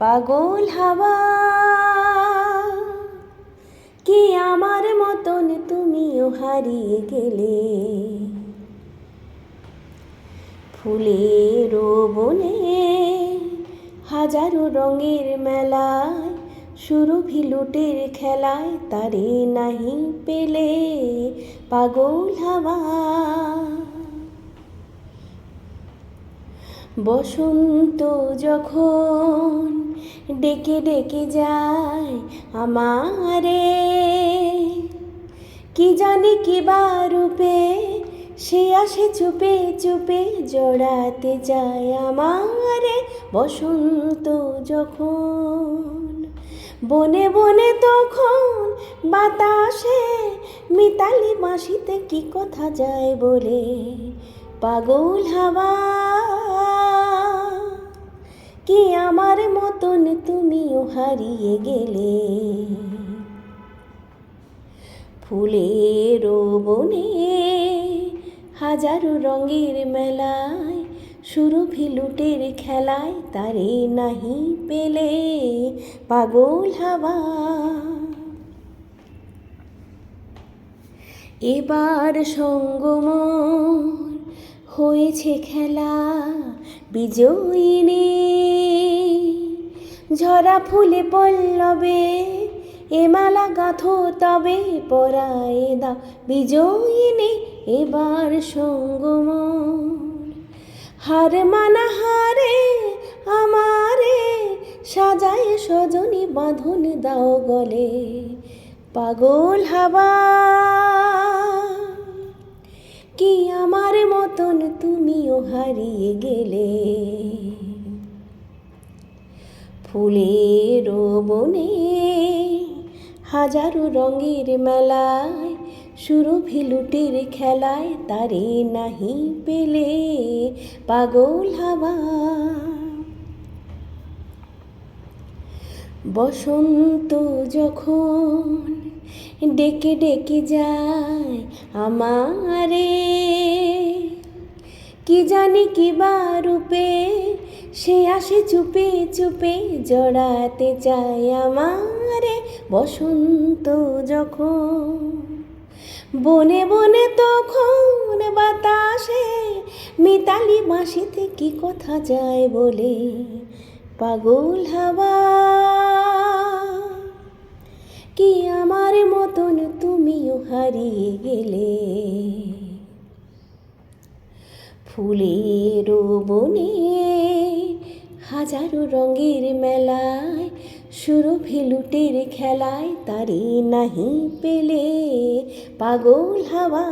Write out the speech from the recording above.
পাগল হাওয়া, কি আমার মতন তুমিও হারিয়ে গেলে? ফুলের বনে হাজারো রঙের মেলায়, সুরভি লুটের খেলায় তারে নাহি পেলে পাগল হাওয়া। বসন্ত যখন ডেকে ডেকে যায় আমারে, কি জানি কি বা রূপে সে আসে চুপে চুপে জড়াতে যায় আমারে। বসন্ত যখন বনে বনে তখন বাতাসে মিতালি মাসিতে কি কথা যায় বলে? পাগল হাওয়া কি আমার মতন তুমিও হারিয়ে গেলে? ফুলের বনে হাজারো রঙের মেলায় সুরভি লুটের খেলায় তারে নাহি পেলে পাগল হাওয়া। এবার সঙ্গম হয়েছে খেলা বিজয়িনী ঝরা ফুলে পল্লবে, এ মালা গাথো তবে পরায় দা বিজয়িনী এবার সঙ্গম হার মানা হারে আমারে সাজায় সজনী বাঁধন দাও গলে, পাগল হাবা। কি আমার মতন তুমিও হারিয়ে গেলে? ফুলের বনে হাজারো রঙের মেলায় সুরভি লুটের খেলায় তারে নাহি পেলে পাগল হাওয়া। বসন্ত যখন ডেকে ডেকে যায় আমারে কি জানি কি বা রূপে, সে আসে চুপে চুপে জড়াতে চায় আমারে বসন্ত যখন। বনে বনে তখন বাতাসে মিতালি বাঁশিতে কি কথা যায় বলে, পাগল হাওয়া। কি আমার মতন তুমিও হারিয়ে গেলে? ফুলের বনে হাজারো রঙের মেলায় সুরভি লুটের খেলায় তারি নাহি পেলে পাগল হাওয়া।